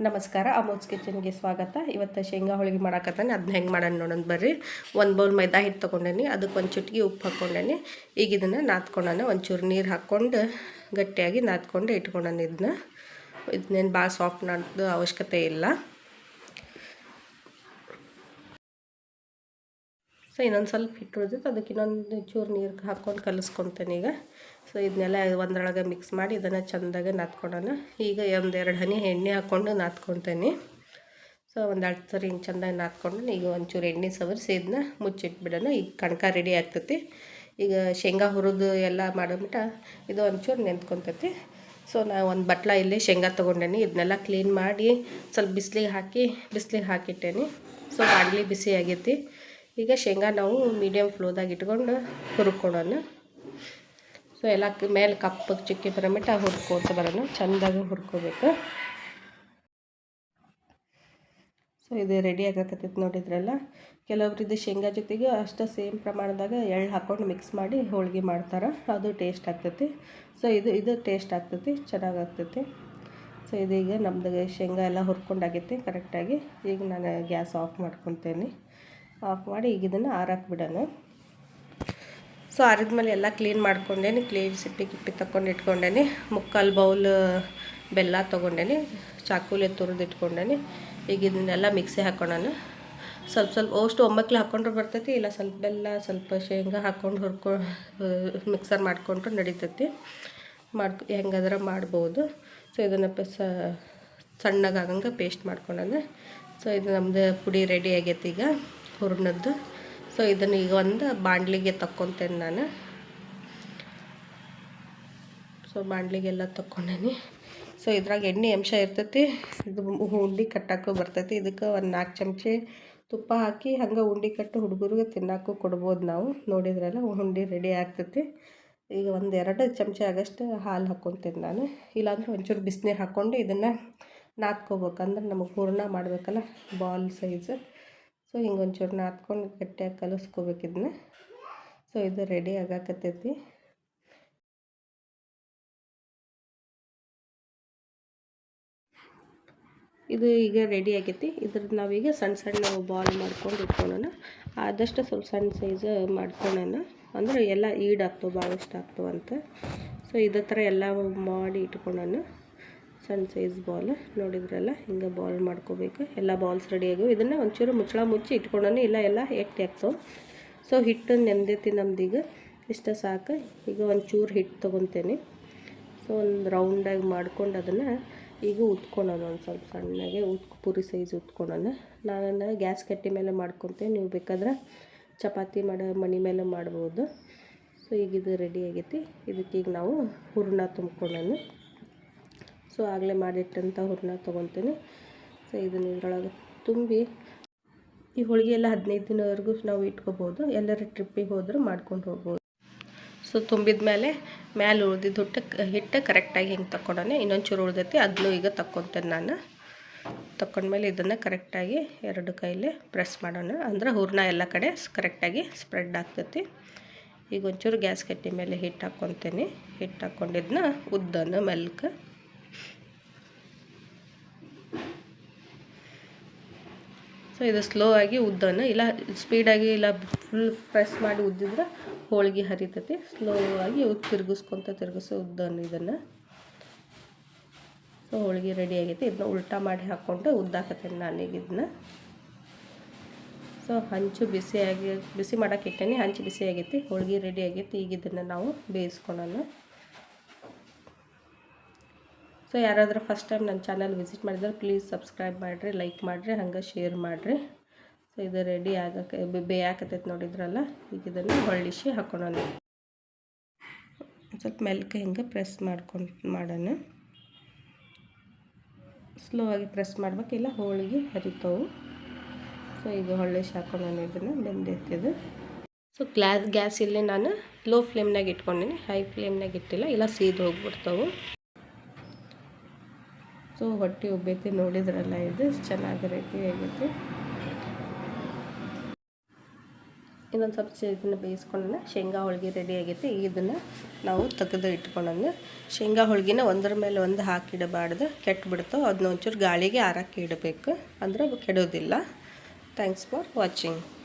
ನಮಸ್ಕಾರ ಅಮೋಸ್ ಕಿಚನ್ಗೆ ಸ್ವಾಗತ. ಇವತ್ತು ಶೇಂಗಾ ಹೋಳಿಗೆ ಮಾಡಾಕತ್ತಾನೆ. ಅದನ್ನ ಹೆಂಗೆ ಮಾಡೋಣ ನೋಡೋಣ ಬರ್ರಿ. ಒಂದು ಬೌಲ್ ಮೈದಾ ಹಿಟ್ಟು ತೊಗೊಂಡೇನಿ. ಅದಕ್ಕೆ ಒಂದು ಚುಟ್ಗಿ ಉಪ್ಪು ಹಾಕ್ಕೊಂಡೇನಿ ಈಗ ಇದನ್ನು ನಾದ್ಕೊಂಡಾನೆ. ಒಂಚೂರು ನೀರು ಹಾಕ್ಕೊಂಡು ಗಟ್ಟಿಯಾಗಿ ನಾದ್ಕೊಂಡು ಇಟ್ಕೊಂಡಾನೆ ಇದನ್ನ ಇದನ್ನೇನು ಭಾಳ ಸಾಫ್ಟ್ ನಾದ್ದು ಅವಶ್ಯಕತೆ ಇಲ್ಲ. ಸೊ, ಇನ್ನೊಂದು ಸ್ವಲ್ಪ ಹಿಟ್ಟು ಉಳಿದಿತ್ತು ಅದಕ್ಕೆ ಇನ್ನೊಂದು ಚೂರು ನೀರು ಹಾಕ್ಕೊಂಡು ಕಲಿಸ್ಕೊತೇನೆ ಈಗ. ಸೊ ಇದನ್ನೆಲ್ಲ ಒಂದರೊಳಗೆ ಮಿಕ್ಸ್ ಮಾಡಿ ಇದನ್ನು ಚೆಂದಾಗೆ ನಾದ್ಕೊಡೋಣ ಈಗ ಒಂದೆರಡು ಹನಿ ಎಣ್ಣೆ ಹಾಕ್ಕೊಂಡು ನಾದ್ಕೊತೇನೆ. ಸೊ, ಒಂದು ಎರಡು ಸರಿ ಹಿಂಗೆ ಚೆಂದಾಗಿ ನಾದ್ಕೊಂಡು ಈಗ ಒಂಚೂರು ಎಣ್ಣೆ ಸವರಿಸಿ ಇದನ್ನ ಮುಚ್ಚಿಟ್ಬಿಡೋಣ. ಈಗ ಕಣಕ ರೆಡಿ ಆಗ್ತೈತಿ. ಈಗ ಶೇಂಗಾ ಹುರಿದು ಎಲ್ಲ ಮಾಡೋಬಿಟ್ಟ ಇದು ಒಂಚೂರು ನೆಂದ್ಕೊತೈತಿ ಸೊ, ನಾ ಒಂದು ಬಟ್ಲ ಇಲ್ಲಿ ಶೇಂಗಾ ತೊಗೊಂಡೇನಿ. ಇದನ್ನೆಲ್ಲ ಕ್ಲೀನ್ ಮಾಡಿ ಸ್ವಲ್ಪ ಬಿಸಿಲಿಗೆ ಹಾಕಿ, ಬಿಸಿಲಿಗೆ ಹಾಕಿಟ್ಟೇನಿ. ಸೊ ಆಗಲಿ ಬಿಸಿ ಆಗೈತಿ. ಈಗ ಶೇಂಗಾ ನಾವು ಮೀಡಿಯಮ್ ಫ್ಲೋದಾಗ ಇಟ್ಕೊಂಡು ಹುರ್ಕೊಳೋಣ. ಸೊ ಎಲ್ಲ ಮೇಲೆ ಕಪ್ಪಗೆ ಚಿಕ್ಕಿ ಬರೋಮಿಟ ಹುರ್ಕೋತ ಬರೋಣ. ಚೆಂದಾಗಿ ಹುರ್ಕೋಬೇಕು. ಸೊ ಇದು ರೆಡಿ ಆಗಕತ್ತೈತೆ ನೋಡಿದ್ರಲ್ಲ. ಕೆಲವೊಬ್ರಿದ್ದು ಶೇಂಗಾ ಜೊತೆಗೆ ಅಷ್ಟು ಸೇಮ್ ಪ್ರಮಾಣದಾಗ ಎಳ್ಳು ಹಾಕ್ಕೊಂಡು ಮಿಕ್ಸ್ ಮಾಡಿ ಹೋಳಿಗೆ ಮಾಡ್ತಾರೆ. ಅದು ಟೇಸ್ಟ್ ಆಗ್ತೈತಿ. ಸೊ ಇದು ಇದು ಟೇಸ್ಟ್ ಆಗ್ತೈತಿ. ಚೆನ್ನಾಗಿ ಆಗ್ತೈತಿ. ಸೊ ಇದೀಗ ನಮ್ದು ಶೇಂಗಾ ಎಲ್ಲ ಹುರ್ಕೊಂಡಾಗೈತಿ ಕರೆಕ್ಟಾಗಿ ಈಗ ನಾನು ಗ್ಯಾಸ್ ಆಫ್ ಮಾಡ್ಕೊತೇನೆ. ಆಫ್ ಮಾಡಿ ಈಗ ಇದನ್ನು ಆರಾಕ್ಬಿಡೋಣ ಸೊ ಆರಿದ್ಮೇಲೆ ಎಲ್ಲ ಕ್ಲೀನ್ ಮಾಡ್ಕೊಂಡೇನಿ ಕ್ಲೀನ್ ಸಿಪ್ಪಿ ಕಿಪ್ಪಿ ತಗೊಂಡು ಇಟ್ಕೊಂಡೇನಿ, ಮುಕ್ಕಾಲು ಬೌಲ್ ಬೆಲ್ಲ ತೊಗೊಂಡೇನಿ, ಚಾಕುಲಿ ತುರಿದು ಇಟ್ಕೊಂಡೇನಿ. ಈಗ ಇದನ್ನೆಲ್ಲ ಮಿಕ್ಸಿ ಹಾಕ್ಕೊಳ್ಳೋಣ ಸ್ವಲ್ಪ ಸ್ವಲ್ಪ ಅಷ್ಟು ಒಮ್ಮಕ್ಲೆ ಹಾಕ್ಕೊಂಡ್ರೆ ಬರ್ತೈತಿ, ಇಲ್ಲ ಸ್ವಲ್ಪ ಬೆಲ್ಲ, ಸ್ವಲ್ಪ ಶೇಂಗಾ ಹಾಕ್ಕೊಂಡು ಹುರ್ಕೊ ಮಿಕ್ಸರ್ ಮಾಡಿಕೊಂಡ್ರೆ ನಡೀತೈತಿ. ಮಾಡ್ಕೊ, ಹೆಂಗಾದ್ರೆ ಮಾಡ್ಬೋದು. ಸೊ ಇದನ್ನು ಪಸ ಸಣ್ಣಗಾಗಂಗೆ ಪೇಸ್ಟ್ ಮಾಡ್ಕೊಂಡೆ ಸೊ ಇದು ನಮ್ಮದು ಪುಡಿ ರೆಡಿ ಆಗೈತಿ ಈಗ. ಹೂರ್ಣದ್ದು ಸೊ ಇದನ್ನು ಈಗ ಒಂದು ಬಾಣಲಿಗೆ ತಕ್ಕೊತೇನೆ ನಾನು. ಸೊ ಬಾಣಲಿಗೆಲ್ಲ ತಕ್ಕೊಂಡೇನಿ. ಸೊ ಇದ್ರಾಗ ಎಣ್ಣೆ ಅಂಶ ಇರ್ತೈತಿ. ಇದು ಉಂಡಿ ಕಟ್ಟಕ್ಕೂ ಬರ್ತೈತಿ. ಇದಕ್ಕೆ ಒಂದು ನಾಲ್ಕು ಚಮಚೆ ತುಪ್ಪ ಹಾಕಿ ಹಂಗೆ ಉಂಡಿ ಕಟ್ಟು ಹುಡುಗರಿಗೆ ತಿನ್ನೋಕ್ಕೂ ಕೊಡ್ಬೋದು ನಾವು. ನೋಡಿದ್ರಲ್ಲ, ಉಂಡಿ ರೆಡಿ ಆಗ್ತೈತಿ. ಈಗ ಒಂದು ಎರಡು ಚಮಚ ಆಗಷ್ಟು ಹಾಲು ಹಾಕ್ಕೊತೀನಿ ನಾನು. ಇಲ್ಲಾಂದ್ರೆ ಒಂಚೂರು ಬಿಸಿನೀರು ಹಾಕ್ಕೊಂಡು ಇದನ್ನು ನಾದ್ಕೋಬೇಕು. ಅಂದ್ರೆ ನಮಗೆ ಹೂರ್ಣ ಮಾಡಬೇಕಲ್ಲ, ಬಾಲ್ ಸೈಜ್. ಸೊ ಹಿಂಗೆ ಒಂಚೂರು ನಾದ್ಕೊಂಡು ಗಟ್ಟಿಯಾಗಿ ಕಲಿಸ್ಕೋಬೇಕು ಇದನ್ನ ಸೊ, ಇದು ರೆಡಿ ಆಗಾಕತ್ತೈತಿ. ಇದು ಈಗ ರೆಡಿ ಆಗೈತಿ. ಇದ್ರದ್ದು ನಾವೀಗ ಸಣ್ಣ ಸಣ್ಣ ಬಾಲ್ ಮಾಡ್ಕೊಂಡು ಇಟ್ಕೊಳ್ಳೋಣ ಆದಷ್ಟು ಸ್ವಲ್ಪ ಸಣ್ಣ ಸೈಜ್ ಮಾಡ್ಕೊಳ್ಳೋಣ ಅಂದರೆ ಎಲ್ಲ ಈಡಾಗ್ತವೆ ಭಾಳಷ್ಟು ಆಗ್ತವಂತ ಸೊ, ಇದೇ ಥರ ಎಲ್ಲ ಮಾಡಿ ಇಟ್ಕೊಳ್ಳೋಣ ಸಣ್ಣ ಸೈಜ್ ಬಾಲ್ ನೋಡಿದ್ರಲ್ಲ, ಹಿಂಗೆ ಬಾಲ್ ಮಾಡ್ಕೋಬೇಕು. ಎಲ್ಲ ಬಾಲ್ಸ್ ರೆಡಿ ಆಗಿವೆ. ಇದನ್ನು ಒಂಚೂರು ಮುಚ್ಚಳ ಮುಚ್ಚಿ ಇಟ್ಕೊಳ್ಳೋಣ ಇಲ್ಲ ಎಲ್ಲ ಎಟ್ಟಿ ಆಗ್ತಾವೆ ಸೊ ಹಿಟ್ಟು ನೆಂದೈತಿ ನಮ್ದೀಗ ಇಷ್ಟ ಸಾಕು. ಈಗ ಒಂಚೂರು ಹಿಟ್ಟು ತೊಗೊತೇನೆ. ಸೊ ಒಂದು ರೌಂಡಾಗಿ ಮಾಡ್ಕೊಂಡು ಅದನ್ನು ಈಗ ಉತ್ಕೊಳೋಣ ಒಂದು ಸ್ವಲ್ಪ ಸಣ್ಣಗೆ ಉತ್, ಪೂರಿ ಸೈಜ್ ಉತ್ಕೊಳೋಣ ನಾನು ಗ್ಯಾಸ್ ಕಟ್ಟಿ ಮೇಲೆ ಮಾಡ್ಕೊತೇನೆ. ನೀವು ಬೇಕಾದ್ರೆ ಚಪಾತಿ ಮಾಡೋ, ಮಣಿ ಮೇಲೆ ಮಾಡ್ಬೋದು. ಸೊ ಈಗ ಇದು ರೆಡಿ ಆಗೈತಿ. ಇದಕ್ಕೆ ಈಗ ನಾವು ಹೂರ್ಣ ತುಂಬ್ಕೊಳ್ಳೋಣ ಸೊ ಆಗಲೇ ಮಾಡಿಟ್ಟಂಥ ಹೂರ್ಣ ತೊಗೊತೀನಿ ಸೊ ಇದನ್ನ ಇದರೊಳಗೆ ತುಂಬಿ ಈ ಹೋಳಿಗೆ ಎಲ್ಲ ಹದಿನೈದು ದಿನವರೆಗೂ ನಾವು ಇಟ್ಕೋಬೋದು. ಎಲ್ಲರ ಟ್ರಿಪ್ಪಿಗೆ ಹೋದರೂ ಮಾಡ್ಕೊಂಡು ಹೋಗ್ಬೋದು. ಸೊ ತುಂಬಿದ ಮೇಲೆ ಮ್ಯಾಲೆ ಉಳ್ದಿದ್ದು ಹಿಟ್ಟು ಹಿಟ್ಟು ಕರೆಕ್ಟಾಗಿ ಹಿಂಗೆ ತಕ್ಕೊಂಡಾನೆ ಇನ್ನೊಂದು ಚೂರು ಉಳ್ದೈತಿ ಅದನ್ನು ಈಗ ತಕ್ಕೊತೇನೆ ನಾನು. ತಕ್ಕೊಂಡ್ಮೇಲೆ ಇದನ್ನು ಕರೆಕ್ಟಾಗಿ ಎರಡು ಕೈಲಿ ಪ್ರೆಸ್ ಮಾಡೋಣ. ಅಂದ್ರೆ ಹೂರ್ಣ ಎಲ್ಲ ಕಡೆ ಕರೆಕ್ಟಾಗಿ ಸ್ಪ್ರೆಡ್ ಆಗ್ತೈತಿ. ಈಗ ಒಂಚೂರು ಗ್ಯಾಸ್ ಕಟ್ಟಿ ಮೇಲೆ ಹಿಟ್ಟು ಹಾಕ್ಕೊತೀನಿ. ಹಿಟ್ಟು ಹಾಕ್ಕೊಂಡಿದ್ದನ್ನ ಉದ್ದನ ಮೆಲ್ಕ ಸೊ ಇದು ಸ್ಲೋ ಆಗಿ ಉದ್ದನ, ಇಲ್ಲ ಸ್ಪೀಡಾಗಿ ಇಲ್ಲ ಫುಲ್ ಪ್ರೆಸ್ ಮಾಡಿ ಉದ್ದಿದ್ರೆ ಹೋಳಿಗೆ ಹರಿತೈತಿ. ಸ್ಲೋ ಆಗಿ ತಿರುಗಿಸ್ಕೊತ ತಿರ್ಗಿಸೋ ಉದ್ದನ್ನು ಇದನ್ನು. ಸೊ ಹೋಳಿಗೆ ರೆಡಿ ಆಗೈತಿ. ಇದನ್ನ ಉಲ್ಟಾ ಮಾಡಿ ಹಾಕ್ಕೊಂಡು ಉದ್ದಾಕತ್ತೇನೆ ನಾನೀಗ ಇದನ್ನ. ಸೊ ಹಂಚು ಬಿಸಿಯಾಗಿ ಬಿಸಿ ಮಾಡೋಕೆ ಇಟ್ಟೇನೆ. ಹಂಚು ಬಿಸಿ ಆಗೈತಿ. ಹೋಳಿಗೆ ರೆಡಿ ಆಗೈತಿ. ಈಗ ಇದನ್ನು ನಾವು ಬೇಯಿಸ್ಕೊಳ್ಳೋಣ ಸೊ ಯಾರಾದರೂ ಫಸ್ಟ್ ಟೈಮ್ ನನ್ನ ಚಾನಲ್ ವಿಸಿಟ್ ಮಾಡಿದ್ರೆ ಪ್ಲೀಸ್ ಸಬ್ಸ್ಕ್ರೈಬ್ ಮಾಡಿರಿ, ಲೈಕ್ ಮಾಡಿರಿ, ಹಂಗೆ ಶೇರ್ ಮಾಡಿರಿ. ಸೊ ಇದು ರೆಡಿ ಆಗಕ್ಕೆ ಬೇಯಾಕತೈತೆ ನೋಡಿದ್ರಲ್ಲ ಈಗ ಇದನ್ನು ಹೊಳ್ಳಿಸಿ ಹಾಕೊಳ್ಳೋಣ ಸ್ವಲ್ಪ ಮೆಲ್ಕೆ ಹಿಂಗೆ ಪ್ರೆಸ್ ಮಾಡ್ಕೊಂಡು ಮಾಡೋಣ. ಸ್ಲೋ ಆಗಿ ಪ್ರೆಸ್ ಮಾಡ್ಬೇಕಿಲ್ಲ ಹೋಳಿಗೆ ಹರಿತಾವು. ಸೊ ಈಗ ಹೊಳ್ಳಿಸಿ ಹಾಕೊಳ್ಳೋಣ ಇದನ್ನು ಬೆಂದಿರ್ತಿದ್ದು ಸೊ ಗ್ಲಾಸ್, ಗ್ಯಾಸ್ ಇಲ್ಲಿ ನಾನು ಲೋ ಫ್ಲೇಮ್ನಾಗ ಇಟ್ಕೊಂಡಿನಿ, ಹೈ ಫ್ಲೇಮ್ನಾಗ ಇಟ್ಟಿಲ್ಲ, ಇಲ್ಲ ಸೀದು ಹೋಗ್ಬಿಡ್ತಾವೆ. ಸೊ ಹೊಟ್ಟೆ ಉಬ್ಬೈತಿ ನೋಡಿದ್ರಲ್ಲ ಇದು ಚೆನ್ನಾಗಿ ರೆಡಿ ಆಗೈತಿ ಇನ್ನೊಂದು ಸ್ವಲ್ಪ ಇದನ್ನ ಬೇಯಿಸ್ಕೊಳ್ಳೋಣ ಶೇಂಗಾ ಹೋಳಿಗೆ ರೆಡಿ ಆಗೈತಿ. ಇದನ್ನು ನಾವು ತೆಗೆದು ಇಟ್ಕೊಳ್ಳೋಣ. ಶೇಂಗಾ ಹೋಳಿಗೆನ ಒಂದರ ಮೇಲೆ ಒಂದು ಹಾಕಿಡಬಾರ್ದು ಕೆಟ್ಟು ಅದನ್ನ ಒಂಚೂರು ಗಾಳಿಗೆ ಆರಕ್ಕೆ ಇಡಬೇಕು. ಅಂದರೆ ಕೆಡೋದಿಲ್ಲ. Thanks for watching